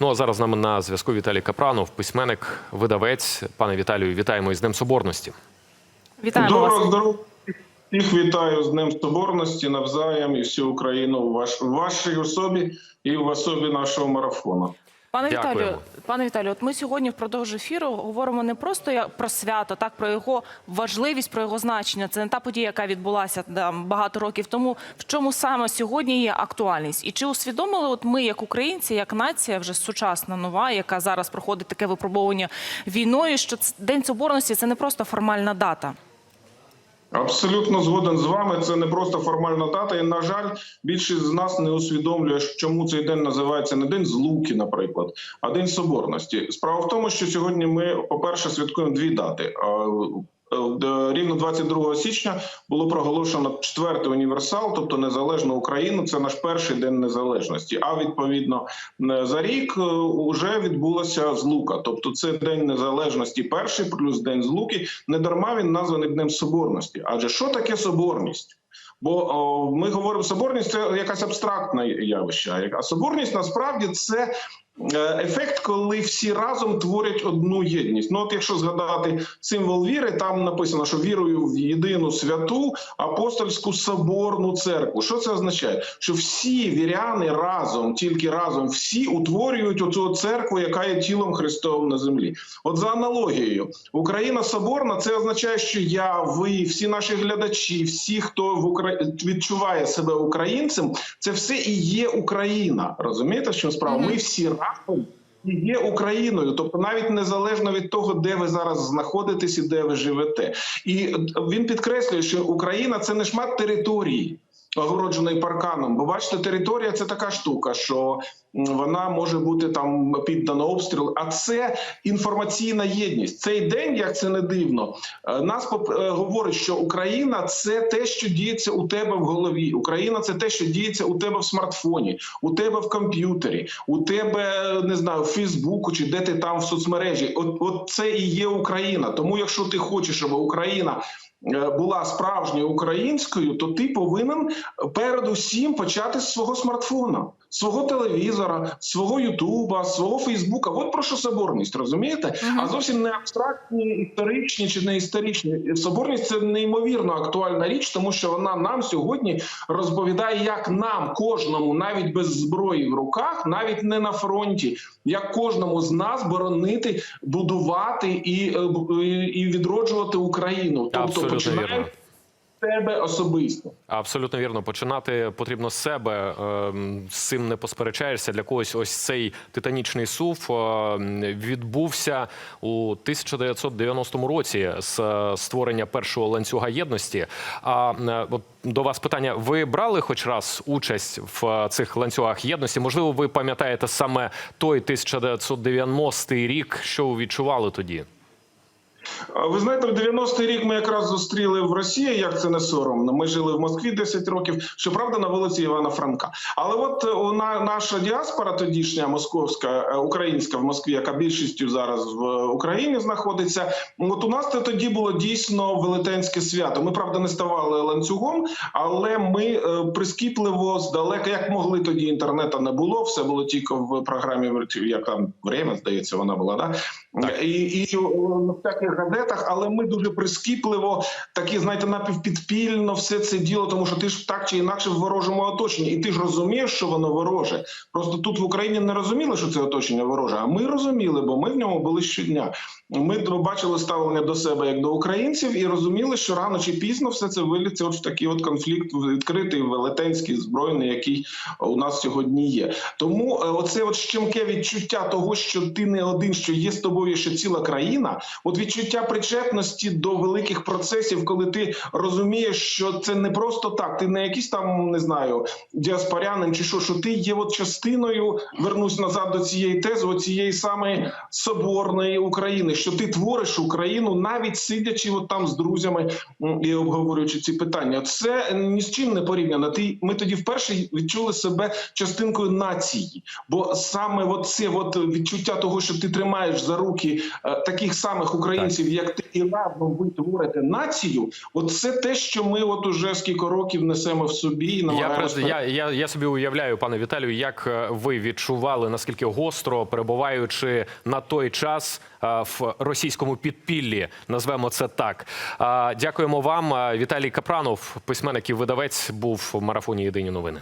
Ну а зараз з нами на зв'язку Віталій Капранов, письменник, видавець. Пане Віталію, вітаємо із Днем Соборності. Вітаємо вас. Здоров'я. Всіх вітаю з Днем Соборності навзаєм і всю Україну в, ваш, в вашій особі і в особі нашого марафону. Пане Дякуємо. Віталію, пане Віталію, от ми сьогодні впродовж ефіру говоримо не просто про свято, так про його важливість, про його значення. Це не та подія, яка відбулася там багато років тому. В чому саме сьогодні є актуальність? І чи усвідомили от ми, як українці, як нація, вже сучасна нова, яка зараз проходить таке випробовування війною, що День Соборності це не просто формальна дата. Абсолютно згоден з вами. Це не просто формальна дата. І на жаль, більшість з нас не усвідомлює, чому цей день називається не день злуки, наприклад, а день соборності. Справа в тому, що сьогодні ми, по-перше, святкуємо дві дати. Е, д- Рівно 22 січня було проголошено четвертий універсал, тобто незалежну Україну. Це наш перший день незалежності. А відповідно е, за рік вже відбулася злука. Тобто, це день незалежності, перший плюс день злуки. Не дарма він названий днем соборності. Адже що таке соборність? Бо о, ми говоримо, соборність це якась абстрактна явище. А соборність насправді це е, ефект, коли всі разом творять одну єдність. Ну, от якщо згадати символ віри, там написано, що вірую в єдину святу апостольську соборну церкву. Що це означає? Що всі віряни разом, тільки разом, всі утворюють оцю церкву, яка є тілом Христовим на землі. От за аналогією, Україна соборна, це означає, що я, ви, всі наші глядачі, всі, хто в Укра... відчуває себе українцем, це все і є Україна. Розумієте, що справа? Ми всі разом. І є Україною, тобто навіть незалежно від того, де ви зараз знаходитесь і де ви живете, і він підкреслює, що Україна це не шмат території, огородженої парканом. Бо бачите, територія це така штука, що вона може бути там піддана обстрілу. А це інформаційна єдність. Цей день, як це не дивно, е, нас е, говорить, що Україна це те, що діється у тебе в голові. Україна це те, що діється у тебе в смартфоні, у тебе в комп'ютері, у тебе не знаю, в Фейсбуку чи де ти там в соцмережі. От, от це і є Україна. Тому, якщо ти хочеш, щоб Україна е, була справжньою українською, то ти повинен передусім почати з свого смартфона, свого телевізора, свого Ютуба, свого Фейсбука. От про що соборність, розумієте? А зовсім не абстрактні, історичні чи не історичні. Соборність це неймовірно актуальна річ, тому що вона нам сьогодні розповідає, як нам, кожному, навіть без зброї в руках, навіть не на фронті, як кожному з нас боронити, будувати і, е, і- і відроджувати Україну. Тобто Абсолютно починаємо себе особисто. Абсолютно вірно. Починати потрібно з себе. Ем, З цим не посперечаєшся. Для когось ось цей титанічний сув ем, відбувся у 1990 році з е, створення першого ланцюга єдності. А е, от до вас питання: ви брали хоч раз участь в е, цих ланцюгах єдності? Можливо, ви пам'ятаєте саме той 1990 рік, що ви відчували тоді? Ви знаєте, в 90-й рік ми якраз зустріли в Росії, як це не соромно. Ми жили в Москві 10 років, щоправда, на вулиці Івана Франка. Але от е, на- наша діаспора тодішня московська, е, українська в Москві, яка більшістю зараз в е, Україні знаходиться. От у нас це тоді було дійсно велетенське свято. Ми правда не ставали ланцюгом, але ми прискіпливо здалека, як могли тоді інтернету не було. Все було тільки в програмі як там время, здається, вона була да і, і на всяких газетах, але ми дуже прискіпливо, такі знаєте, напівпідпільно все це діло, тому що ти ж так чи інакше в ворожому оточенні, і ти ж розумієш, що воно вороже. Просто тут в Україні не розуміли, що це оточення вороже. А ми розуміли, бо ми в ньому були щодня. Ми бачили ставлення до себе як до українців і розуміли, що рано чи пізно все це виліться от в такий от конфлікт відкритий, велетенський, збройний, який у нас сьогодні є. Тому е, оце от щемке відчуття того, що ти не один, що є з тобою ще ціла країна. От відчуття причетності до великих процесів, коли ти розумієш, що це не просто так. Ти не якийсь там не знаю діаспорянин чи що, що ти є от частиною. Вернусь назад до цієї тези, цієї самої соборної України, що ти твориш Україну, навіть сидячи от там з друзями і обговорюючи ці питання. Це ні з чим не порівняно. Ти ми тоді вперше відчули себе частинкою нації, бо саме от це от відчуття того, що ти тримаєш за руки е, таких самих українців. Українців, як ти і разом ви творите націю. От це те, що ми от уже скільки років несемо в собі і Я, намагаємося. я, я, я собі уявляю, пане Віталію, як е, ви відчували наскільки гостро перебуваючи на той час е, в російському підпіллі, назвемо це так. Дякуємо вам. Віталій Капранов, письменник і видавець, був в марафоні Єдині новини.